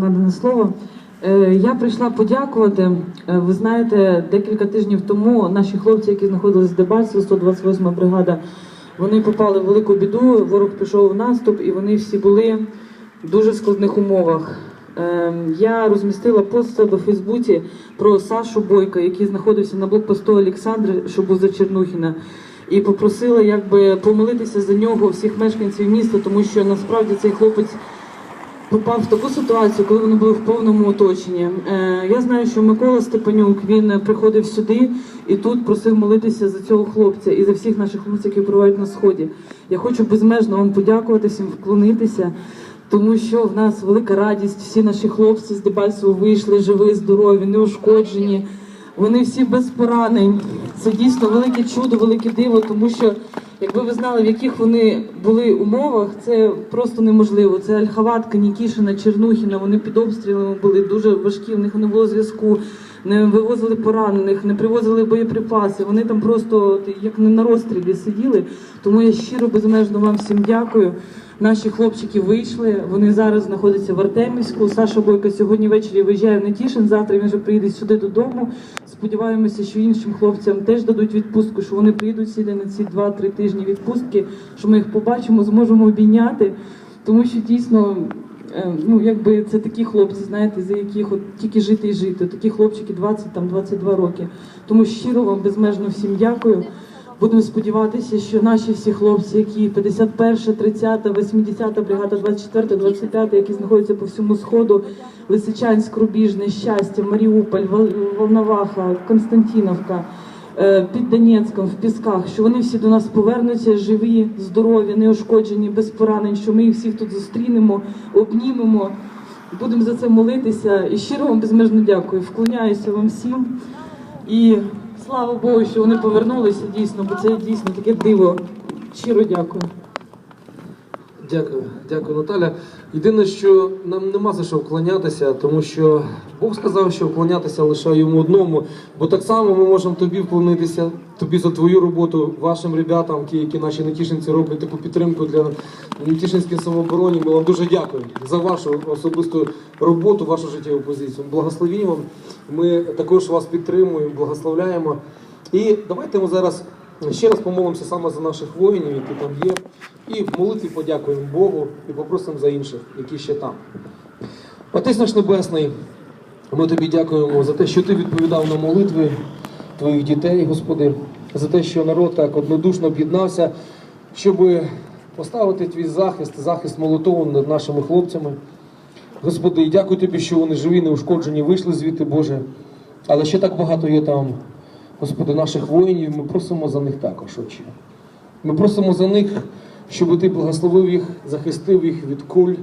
Надане слово. Е, Я прийшла подякувати. Е, Ви знаєте, декілька тижнів тому наші хлопці, які знаходились в Дебальцево, 128 бригада, вони попали в велику біду. Ворог пішов в наступ, і вони всі були в дуже складних умовах. Е, Я розмістила пост себе в Фейсбуці про Сашу Бойка, який знаходився на блокпосту Олександри, за Чернухіна. І попросила якби помолитися за нього всіх мешканців міста, тому що насправді цей хлопець попав в таку ситуацію, коли вони були в повному оточенні. Е, я знаю, що Микола Степанюк він приходив сюди і тут просив молитися за цього хлопця і за всіх наших хлопців, які перебувають на сході. Я хочу безмежно вам подякувати всім, вклонитися. Тому що в нас велика радість, всі наші хлопці з Дебальцево вийшли живі, здорові, неушкоджені. Вони всі без поранень. Це дійсно велике чудо, велике диво, тому що якби ви знали, в яких вони були умовах, це просто неможливо. Це Ольховатка, Нікішина, Чернухіна. Вони під обстрілами були дуже важкі. В них не було зв'язку, не вивозили поранених, не привозили боєприпаси. Вони там просто як не на розстрілі сиділи. Тому я щиро безмежно вам всім дякую. Наші хлопчики вийшли. Вони зараз знаходяться в Артемівську. Саша Бойко сьогодні ввечері виїжджає в Нетішин. Завтра він вже приїде сюди додому. Сподіваємося, що іншим хлопцям теж дадуть відпустку, що вони приїдуть сюди на ці 2-3 тижні відпустки, що ми їх побачимо, зможемо обійняти. Тому що дійсно, е, ну якби це такі хлопці, знаєте, за яких от тільки жити і жити. Такі хлопчики 20 там 22 роки. Тому щиро вам безмежно всім дякую. Будемо сподіватися, що наші всі хлопці, які 51, 30, 80 бригада, 24, 25, які знаходяться по всьому сходу, Лисичанськ, Рубіжне, Щастя, Маріуполь, Вол- Волноваха, Константіновка, е, під Донецьком, в Пісках, що вони всі до нас повернуться живі, здорові, неушкоджені, без поранень, що ми їх всіх тут зустрінемо, обнімемо. Будемо за це молитися. І щиро вам безмежно дякую. Вклоняюся вам всім. І слава Богу, що вони повернулися дійсно, бо це дійсно таке диво. Щиро дякую. Дякую, дякую, Наталя. Єдине, що нам нема за що вклонятися, тому що Бог сказав, що вклонятися лише йому одному. Бо так само ми можемо тобі вклонитися, тобі за твою роботу, вашим ребятам, які наші нетішинці роблять таку підтримку для нетішинської самооборони. Ми вам дуже дякуємо за вашу особисту роботу, вашу життєву позицію. Благословінь вам. Ми також вас підтримуємо, благословляємо. І давайте ми зараз ще раз помолимося саме за наших воїнів, які там є. І в молитві подякуємо Богу і попросимо за інших, які ще там. Отець наш Небесний, ми тобі дякуємо за те, що ти відповідав на молитви твоїх дітей, Господи, за те, що народ так однодушно об'єднався, щоб поставити твій захист, захист молитову над нашими хлопцями. Господи, і дякую тобі, що вони живі, неушкоджені, вийшли звідти, Боже. Але ще так багато є там, Господи, наших воїнів. Ми просимо за них також, Отче. Ми просимо за них, щоб ти благословив їх, захистив їх від куль,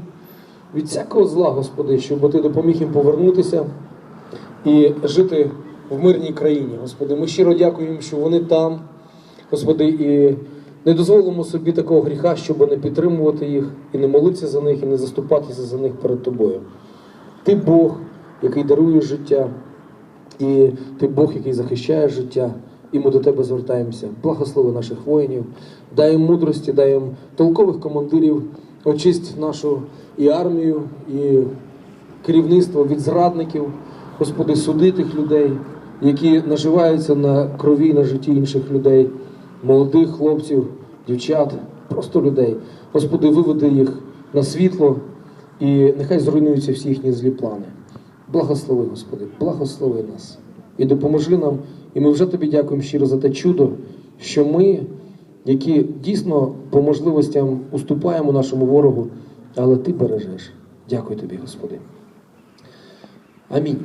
від всякого зла, Господи, щоб ти допоміг їм повернутися і жити в мирній країні. Господи, ми щиро дякуємо, що вони там, Господи, і не дозволимо собі такого гріха, щоб не підтримувати їх, і не молитися за них, і не заступатися за них перед тобою. Ти Бог, який дарує життя, і ти Бог, який захищає життя. І ми до тебе звертаємося. Благослови наших воїнів, дай їм мудрості, дай їм толкових командирів, очисть нашу і армію, і керівництво від зрадників, Господи, суди тих людей, які наживаються на крові, на житті інших людей, молодих хлопців, дівчат, просто людей. Господи, виведи їх на світло і нехай зруйнуються всі їхні злі плани. Благослови, Господи, благослови нас і допоможи нам. І ми вже тобі дякуємо щиро за те чудо, що ми, які дійсно по можливостям уступаємо нашому ворогу, але ти бережеш. Дякую тобі, Господи. Амінь.